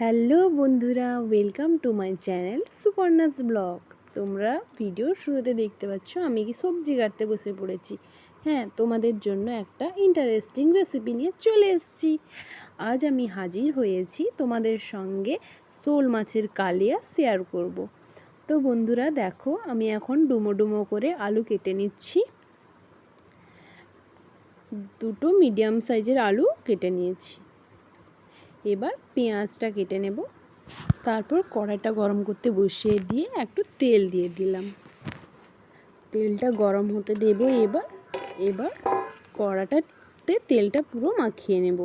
Hello বন্ধুরা welcome to my channel Suparna's blog তোমরা ভিডিওর শুরুতে দেখতে পাচ্ছ, আমি কি সবজি কাটতে বসে পড়েছি। হ্যাঁ তোমাদের জন্য একটা ইন্টারেস্টিং রেসিপি নিয়ে চলে এসেছি। আজ আমি হাজির হয়েছি তোমাদের সঙ্গে শোল মাছের কালিয়া শেয়ার করব। তো বন্ধুরা, দেখো, আমি এখন ডুমো ডুমো করে আলু কেটে নিচ্ছি। দুটো মিডিয়াম সাইজের আলু কেটে নিয়েছি। এবার পেঁয়াজটা কেটে নেব। তারপর কড়াইটা গরম করতে বসিয়ে দিয়ে একটু তেল দিয়ে দিলাম। তেলটা গরম হতে দেব এবার। এবার কড়াটাতে তেলটা পুরো মাখিয়ে নেব।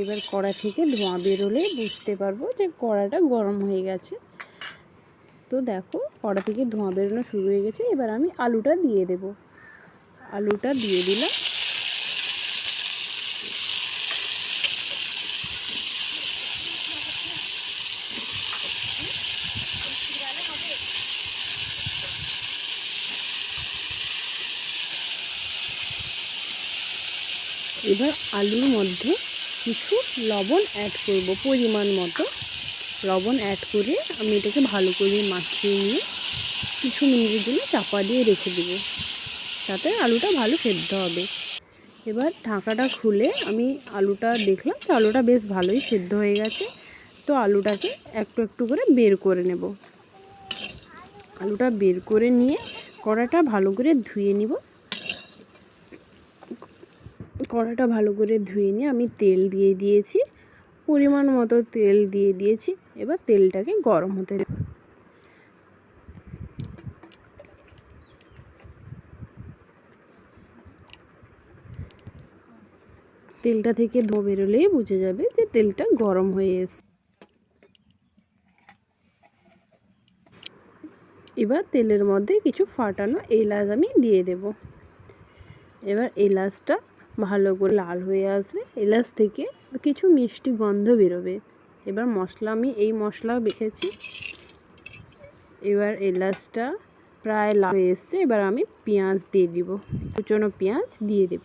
এবার কড়া থেকে ধোঁয়া বেরোলে বুঝতে পারব যে কড়াটা গরম হয়ে গেছে। তো দেখো কড়া থেকে ধোঁয়া বেরোনো শুরু হয়ে গেছে। এবার আমি আলুটা দিয়ে দেব। আলুটা দিয়ে দিলাম। এবার আলুর মধ্যে কিছু লবণ অ্যাড করব পরিমাণ মতো। লবণ অ্যাড করে আমি এটাকে ভালো করে মাখিয়ে নিয়ে কিছু মিনিটের জন্য চাপা দিয়ে রেখে দেব। তাতে আলুটা ভালো সেদ্ধ হবে। এবার ঢাকাটা খুলে আমি আলুটা দেখলাম তো আলুটা বেশ ভালোই সেদ্ধ হয়ে গেছে। তো আলুটাকে একটু একটু করে বের করে নেব। আলুটা বের করে নিয়ে কড়াটা ভালো করে ধুয়ে নিব। কড়াটা ভালো করে ধুয়ে নিয়ে আমি তেল দিয়ে দিয়েছি। পরিমাণ মতো তেল দিয়ে দিয়েছি। এবার তেলটাকে গরম হতে তেলটা থেকে ধো বেরোলেই বুঝে যাবে যে তেলটা গরম হয়ে এসছে এবার তেলের মধ্যে কিছু ফাটানো এলাচ আমি দিয়ে দেব। এবার এলাচটা ভালো করে লাল হয়ে আসবে, এলাচ থেকে কিছু মিষ্টি গন্ধ বেরোবে। এবার মশলা, আমি এই মশলা রেখেছি এবার এলাচটা প্রায় লাল হয়ে এসছে, এবার আমি পেঁয়াজ দিয়ে দিব। কুচনো পেঁয়াজ দিয়ে দেব।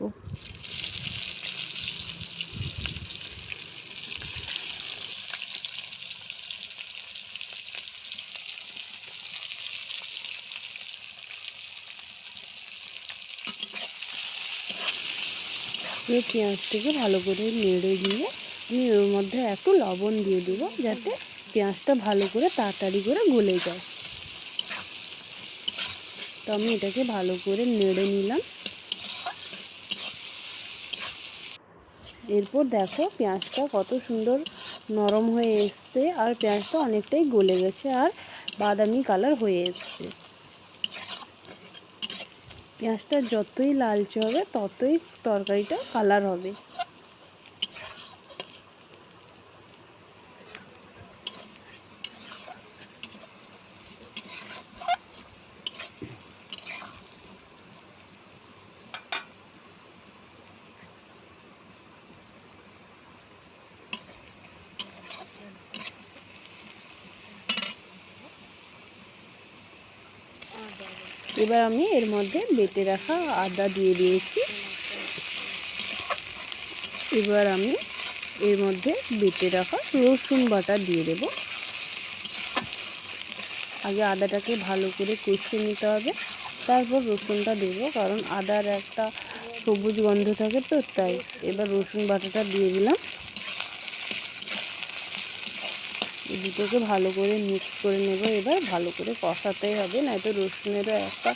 এই পেঁয়াজটাকে ভালো করে নেড়ে দিয়ে আমি ওর মধ্যে একটু লবণ দিয়ে দেবো যাতে পেঁয়াজটা ভালো করে তাড়াতাড়ি করে গলে যায়। তো আমি এটাকে ভালো করে নেড়ে নিলাম। এরপর দেখো পেঁয়াজটা কত সুন্দর নরম হয়ে এসছে আর পেঁয়াজটা অনেকটাই গলে গেছে আর বাদামি কালার হয়ে এসছে। পেঁয়াজটা যতই লালচে হবে ততই তরকারিটা কালার হবে। এবার আমি এর মধ্যে বেটে রাখা আদা দিয়ে দিয়েছি। এবার আমি এর মধ্যে বেটে রাখা রসুন বাটা দিয়ে দেব। আগে আদাটাকে ভালো করে কষিয়ে নিতে হবে। তারপর রসুনটা দেবো, কারণ আদার একটা সবুজ গন্ধ থাকে তো, তাই এবার রসুন বাটাটা দিয়ে দিলাম। দুটোকে ভালো করে মিক্স করে নেব। এবার ভালো করে কষাতেই হবে নয়তো রসুনেরও একটা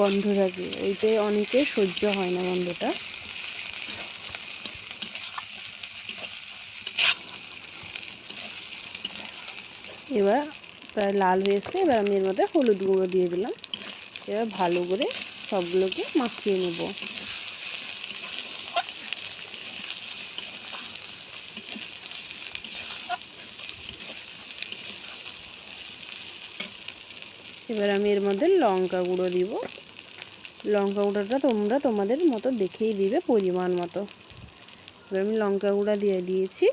গন্ধ থাকে ওইটাই অনেকের সহ্য হয় না গন্ধটা। এবার প্রায় লাল হয়েছে এবার আমি এর মধ্যে হলুদ গুঁড়ো দিয়ে দিলাম। এবার ভালো করে সবগুলোকে মাখিয়ে নেব। এবার আমি এর মধ্যে লঙ্কা গুঁড়ো দিব। লঙ্কা গুঁড়োটা তোমরা তোমাদের মতো দেখেই দিবে পরিমাণ মতো। এবার আমি লঙ্কা গুঁড়া দিয়ে দিয়েছি।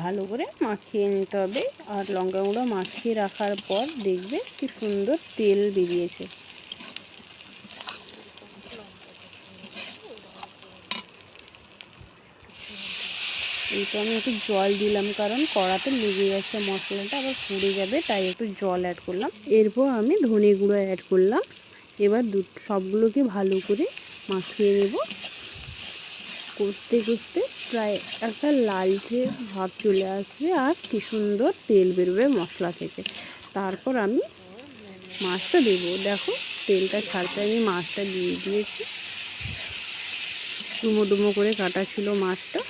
ভালো করে মাখিয়ে নিতে হবে। আর লঙ্কা গুঁড়ো মাখিয়ে রাখার পর দেখবে কি সুন্দর তেল বেরিয়েছে। এই তো আমি একটু জল দিলাম, কারণ কড়াতে লেগে গেছে মশলাটা, আবার পুড়ে যাবে, তাই একটু জল অ্যাড করলাম। এরপর আমি ধনে গুঁড়ো অ্যাড করলাম। এবার দু, সবগুলোকে ভালো করে মাখিয়ে নেব। কষতে কষতে প্রায় একটা লালচে ভাব চলে আসবে, আর কি সুন্দর তেল বেরোবে মশলা থেকে। তারপর আমি মাছটা দেবো। দেখো, তেলটা ছাড়তে আমি মাছটা দিয়ে দিয়েছি। ডুমো ডুমো করে কাটা ছিল মাছটা।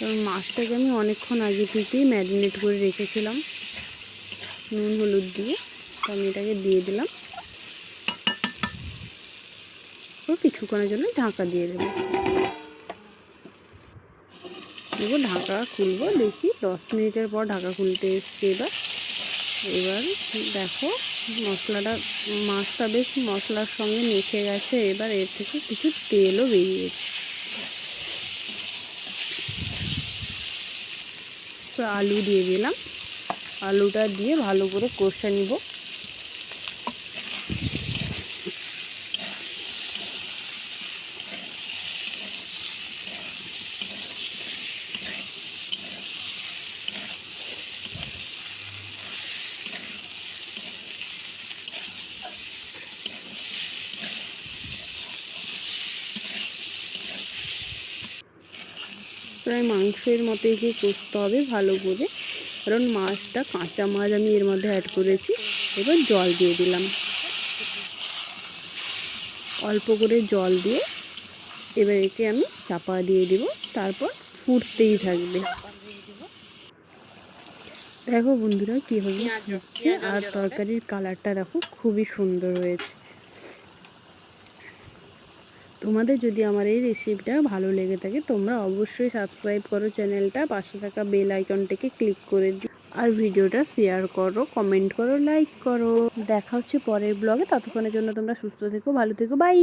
কারণ মাছটাকে আমি অনেকক্ষণ আগে থেকেই ম্যারিনেট করে রেখেছিলাম। নুন, হলুদ দিয়ে তো আমি এটাকে দিয়ে দিলাম। তো কিছুক্ষণের জন্য ঢাকা দিয়ে দেবো। দেবো ঢাকা খুলবো, দেখি দশ মিনিটের পর ঢাকা খুলতে এসছে এবার। এবার দেখো মশলাটা, মাছটা বেশ মশলার সঙ্গে মেখে গেছে। এবার এর থেকে কিছু তেলও বেরিয়েছে। আলু দিয়ে দিলাম। আলুটা দিয়ে ভালো করে কষে নিব। প্রায় মাংসের মতো একে কষতে হবে ভালো করে। কারণ মাছটা কাঁচা মাছ আমি এর মধ্যে অ্যাড করেছি। এবার জল দিয়ে দিলাম। অল্প করে জল দিয়ে এবার একে আমি চাপা দিয়ে দিব। তারপর ফুটতেই থাকবে। দেখো বন্ধুরা কীভাবে আর তরকারির কালারটা দেখো খুবই সুন্দর হয়েছে। তোমাদের যদি আমার এই রেসিপিটা ভালো লেগে থাকে, তোমরা অবশ্যই সাবস্ক্রাইব করো চ্যানেলটা পাশে থাকা বেল আইকনটাকে ক্লিক করে দিও। আর ভিডিওটা শেয়ার করো কমেন্ট করো লাইক করো। দেখা হচ্ছে পরের ব্লগে ততক্ষণের জন্য তোমরা সুস্থ থেকো, ভালো থেকো বাই